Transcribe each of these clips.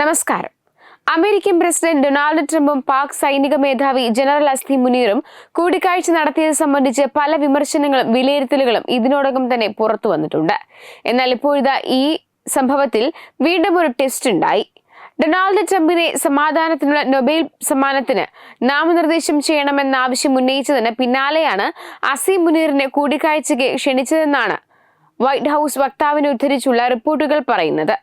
നമസ്കാരം. American president Donald ട്രംപും പാക് സൈനിക മേധാവി ജനറൽ അസ്തി മുനീറും കൂടിക്കാഴ്ച നടത്തിയത് സംബന്ധിച്ച് പല വിമർശനങ്ങളും വിലയിരുത്തലുകളും ഇതിനോടകം തന്നെ പുറത്തു വന്നിട്ടുണ്ട്. എന്നാൽ ഇപ്പോഴിതാ ഈ സംഭവത്തിൽ വീണ്ടും ഒരു ടെസ്റ്റ് ഉണ്ടായി. ഡൊണാൾഡ് ട്രംപിനെ സമാധാനത്തിനുള്ള നൊബേൽ സമ്മാനത്തിന് നാമനിർദ്ദേശം ചെയ്യണമെന്ന ആവശ്യം ഉന്നയിച്ചതിന് പിന്നാലെയാണ് അസീം മുനീറിനെ കൂടിക്കാഴ്ചയ്ക്ക് ക്ഷണിച്ചതെന്നാണ് വൈറ്റ് ഹൗസ് വക്താവിനെ ഉദ്ധരിച്ചുള്ള റിപ്പോർട്ടുകൾ പറയുന്നത്.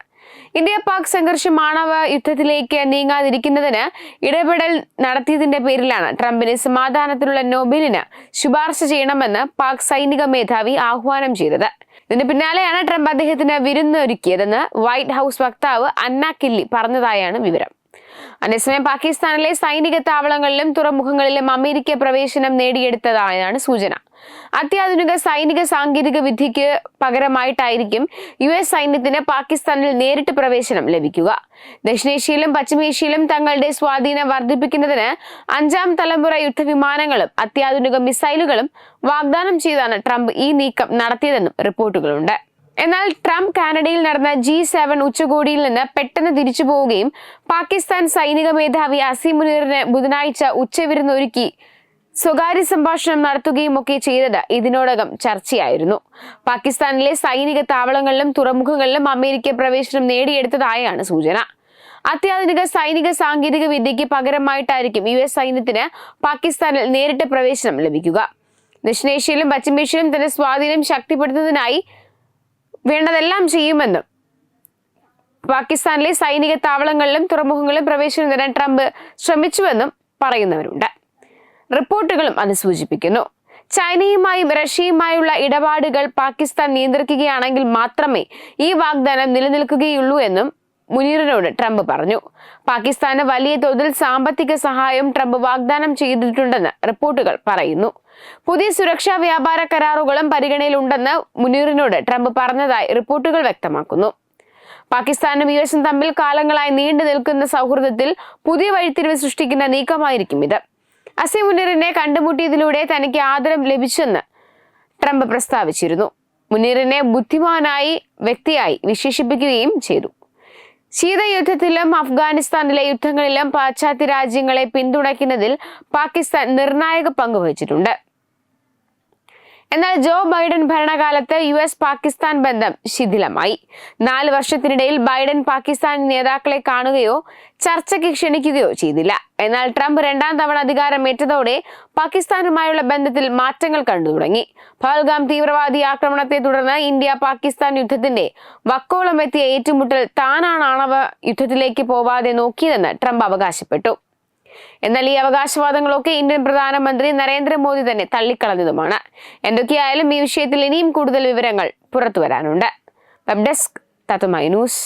ഇന്ത്യ പാക് സംഘർഷം ആണവ യുദ്ധത്തിലേക്ക് നീങ്ങാതിരിക്കുന്നതിന് ഇടപെടൽ നടത്തിയതിന്റെ പേരിലാണ് ട്രംപിന് സമാധാനത്തിലുള്ള നോബലിന് ശുപാർശ ചെയ്യണമെന്ന് പാക് സൈനിക മേധാവി ആഹ്വാനം ചെയ്തത്. ഇതിന് പിന്നാലെയാണ് ട്രംപ് അദ്ദേഹത്തിന് വിരുന്നൊരുക്കിയതെന്ന് വൈറ്റ് ഹൗസ് വക്താവ് അന്ന കില്ലി പറഞ്ഞതായാണ് വിവരം. അതേസമയം പാകിസ്ഥാനിലെ സൈനിക താവളങ്ങളിലും തുറമുഖങ്ങളിലും അമേരിക്ക പ്രവേശനം നേടിയെടുത്തതായാണ് സൂചന. അത്യാധുനിക സൈനിക സാങ്കേതിക വിദ്യയ്ക്ക് പകരമായിട്ടായിരിക്കും യു എസ് സൈന്യത്തിന് പാകിസ്ഥാനിൽ നേരിട്ട് പ്രവേശനം ലഭിക്കുക. ദക്ഷിണേഷ്യയിലും പശ്ചിമേഷ്യയിലും തങ്ങളുടെ സ്വാധീനം വർദ്ധിപ്പിക്കുന്നതിന് അഞ്ചാം തലമുറ യുദ്ധവിമാനങ്ങളും അത്യാധുനിക മിസൈലുകളും വാഗ്ദാനം ചെയ്താണ് ട്രംപ് ഈ നീക്കം നടത്തിയതെന്നും റിപ്പോർട്ടുകളുണ്ട്. എന്നാൽ ട്രംപ് കാനഡയിൽ നടന്ന ജി സെവൻ ഉച്ചകോടിയിൽ നിന്ന് പെട്ടെന്ന് തിരിച്ചു പോവുകയും പാകിസ്ഥാൻ സൈനിക മേധാവി അസീമുനീറിന് ബുധനാഴ്ച ഉച്ചവിരുന്നൊരുക്കി സ്വകാര്യ സംഭാഷണം നടത്തുകയും ഒക്കെ ചെയ്തത് ഇതിനോടകം ചർച്ചയായിരുന്നു. പാകിസ്ഥാനിലെ സൈനിക താവളങ്ങളിലും തുറമുഖങ്ങളിലും അമേരിക്ക പ്രവേശനം നേടിയെടുത്തതായാണ് സൂചന. അത്യാധുനിക സൈനിക സാങ്കേതിക വിദ്യയ്ക്ക് പകരമായിട്ടായിരിക്കും യു എസ് സൈന്യത്തിന് പാകിസ്ഥാനിൽ നേരിട്ട് പ്രവേശനം ലഭിക്കുക. ദക്ഷിണേഷ്യയിലും പശ്ചിമേഷ്യയിലും തന്റെ സ്വാധീനം ശക്തിപ്പെടുത്തുന്നതിനായി വേണ്ടതെല്ലാം ചെയ്യുമെന്നും പാകിസ്ഥാനിലെ സൈനിക താവളങ്ങളിലും തുറമുഖങ്ങളിലും പ്രവേശനം നേടാൻ ട്രംപ് ശ്രമിച്ചുവെന്നും പറയുന്നവരുണ്ട്. റിപ്പോർട്ടുകളും അത് സൂചിപ്പിക്കുന്നു ചൈനയുമായും റഷ്യയുമായുള്ള ഇടപാടുകൾ പാകിസ്ഥാൻ നിയന്ത്രിക്കുകയാണെങ്കിൽ മാത്രമേ ഈ വാഗ്ദാനം നിലനിൽക്കുകയുള്ളൂ എന്നും മുനീറിനോട് ട്രംപ് പറഞ്ഞു. പാകിസ്ഥാന് വലിയ തോതിൽ സാമ്പത്തിക സഹായം ട്രംപ് വാഗ്ദാനം ചെയ്തിട്ടുണ്ടെന്ന് റിപ്പോർട്ടുകൾ പറയുന്നു. പുതിയ സുരക്ഷാ വ്യാപാര കരാറുകളും പരിഗണനയിലുണ്ടെന്ന് മുനീറിനോട് ട്രംപ് പറഞ്ഞതായി റിപ്പോർട്ടുകൾ വ്യക്തമാക്കുന്നു. പാകിസ്ഥാനും യു എസും തമ്മിൽ കാലങ്ങളായി നീണ്ടു നിൽക്കുന്ന സൗഹൃദത്തിൽ പുതിയ വഴിത്തിരിവ് സൃഷ്ടിക്കുന്ന നീക്കമായിരിക്കും ഇത്. അസീം മുനീറിനെ കണ്ടുമുട്ടിയതിലൂടെ തനിക്ക് ആദരം ലഭിച്ചെന്ന് ട്രംപ് പ്രസ്താവിച്ചിരുന്നു. മുനീറിനെ ബുദ്ധിമാനായി വ്യക്തിയായി വിശേഷിപ്പിക്കുകയും ചെയ്തു. ശീതയുദ്ധത്തിലും അഫ്ഗാനിസ്ഥാനിലെ യുദ്ധങ്ങളിലും പാശ്ചാത്യ രാജ്യങ്ങളെ പിന്തുണയ്ക്കുന്നതിൽ പാകിസ്ഥാൻ നിർണായക പങ്ക് വഹിച്ചിട്ടുണ്ട്. എന്നാൽ ജോ ബൈഡൻ ഭരണകാലത്ത് യു എസ് പാകിസ്ഥാൻ ബന്ധം ശിഥിലമായി. നാല് വർഷത്തിനിടയിൽ ബൈഡൻ പാകിസ്ഥാൻ നേതാക്കളെ കാണുകയോ ചർച്ചയ്ക്ക് ക്ഷണിക്കുകയോ ചെയ്തില്ല. എന്നാൽ ട്രംപ് രണ്ടാം തവണ അധികാരം ഏറ്റതോടെ പാകിസ്ഥാനുമായുള്ള ബന്ധത്തിൽ മാറ്റങ്ങൾ കണ്ടു തുടങ്ങി. പഹൽഗാം തീവ്രവാദി ആക്രമണത്തെ തുടർന്ന് ഇന്ത്യ പാകിസ്ഥാൻ യുദ്ധത്തിന്റെ വക്കോളം എത്തിയ ഏറ്റുമുട്ടൽ താനാണ് ആണവ യുദ്ധത്തിലേക്ക് പോവാതെ നോക്കിയതെന്ന് ട്രംപ് അവകാശപ്പെട്ടു. എന്നാൽ ഈ അവകാശവാദങ്ങളൊക്കെ ഇന്ത്യൻ പ്രധാനമന്ത്രി നരേന്ദ്രമോദി തന്നെ തള്ളിക്കളഞ്ഞതുമാണ്. എന്തൊക്കെയായാലും ഈ വിഷയത്തിൽ ഇനിയും കൂടുതൽ വിവരങ്ങൾ പുറത്തു വരാനുണ്ട് വെബ് ഡെസ്ക് തത്തുമൈ ന്യൂസ്.